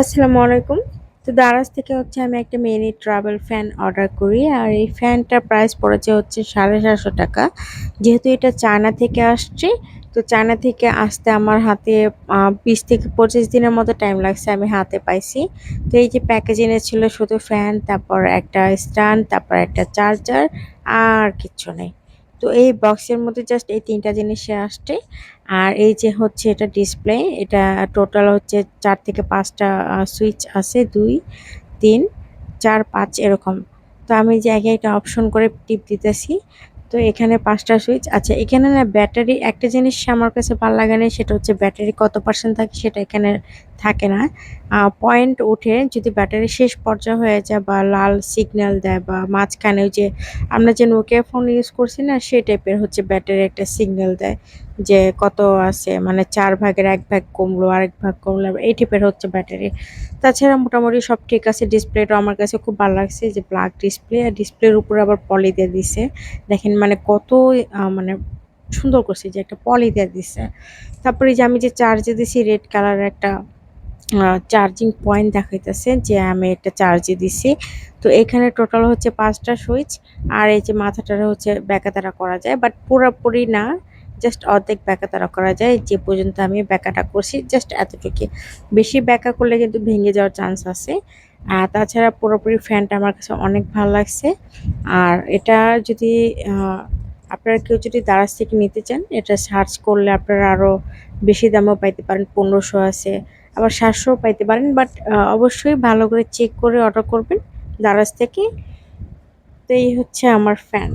আসসালামু আলাইকুম। তো দারাজ থেকে হচ্ছে আমি একটা মিনি ট্রাভেল ফ্যান অর্ডার করি, আর এই ফ্যানটার প্রাইস পড়েছে হচ্ছে সাড়ে সাতশো টাকা। যেহেতু এটা চায়না থেকে আসছে, তো চায়না থেকে আসতে আমার হাতে বিশ থেকে পঁচিশ দিনের মতো টাইম লাগছে আমি হাতে পাইছি। তো এই যে প্যাকেজিংয়ে ছিল শুধু ফ্যান তারপর একটা স্ট্যান্ড তারপর একটা চার্জার আর কিচ্ছু নেই। তো এই বক্সের মধ্যে জাস্ট এই তিনটা জিনিসে আসছে। আর এই যে হচ্ছে এটা ডিসপ্লে এটা টোটাল হচ্ছে চার থেকে পাঁচটা সুইচ আছে, দুই, তিন, চার, পাঁচ এরকম। তো আমি যে একে একটা অপশন করে টিপ দিতেছি তো এখানে পাঁচটা সুইচ। আচ্ছা এখানে না ব্যাটারি, একটা জিনিস আমার কাছে ভালো লাগে না সেটা হচ্ছে ব্যাটারি কত পার্সেন্ট থাকে সেটা এখানে থাকে না। পয়েন্ট উঠে যদি ব্যাটারি শেষ পর্যায়ে হয়ে যায় বা লাল সিগন্যাল দেয় বা মাঝখানে যে আমরা যে নোকিয়া ফোন ইউজ করছি না সেই টাইপের হচ্ছে ব্যাটারি একটা সিগন্যাল দেয়। যে কত আছে মানে চার ভাগের এক ভাগ কমলো, আরেক ভাগ কমলো, এই টাইপের হচ্ছে ব্যাটারি তাছাড়া মোটামুটি সব ঠিক আছে ডিসপ্লেটা আমার কাছে খুব ভালো লাগছে যে ব্ল্যাক ডিসপ্লে আর ডিসপ্লের উপরে আবার পলি দিয়ে দিছে। দেখেন মানে কত মানে সুন্দর করছে যে একটা পলি দিয়ে দিছে। তারপরে যে আমি যে চার্জে দিছি রেড কালার একটা চার্জিং পয়েন্ট দেখাইতেছে যে আমি একটা চার্জে দিছি। তো এখানে টোটাল হচ্ছে পাঁচটা সুইচ আর এই যে মাথাটা হচ্ছে ব্যাকাতারা করা যায় বাট পুরোপুরি না জাস্ট অর্ধেক ব্যাকা তারা করা যায়, যে পর্যন্ত আমি ব্যাকাটা করছি জাস্ট এতটুকু। বেশি ব্যাকা করলে কিন্তু ভেঙে যাওয়ার চান্স আছে। আর তাছাড়া পুরোপুরি ফ্যানটা আমার কাছে অনেক ভালো লাগছে। আর এটা যদি আপনারা কেউ যদি দারাজ থেকে নিতে চান, এটা সার্চ করলে আপনারা আরও বেশি দামও পাইতে পারেন, পনেরোশো আছে। আবার সাতশোও পাইতে পারেন বাট অবশ্যই ভালো করে চেক করে অর্ডার করবেন দারাজ থেকে। তো এই হচ্ছে আমার ফ্যান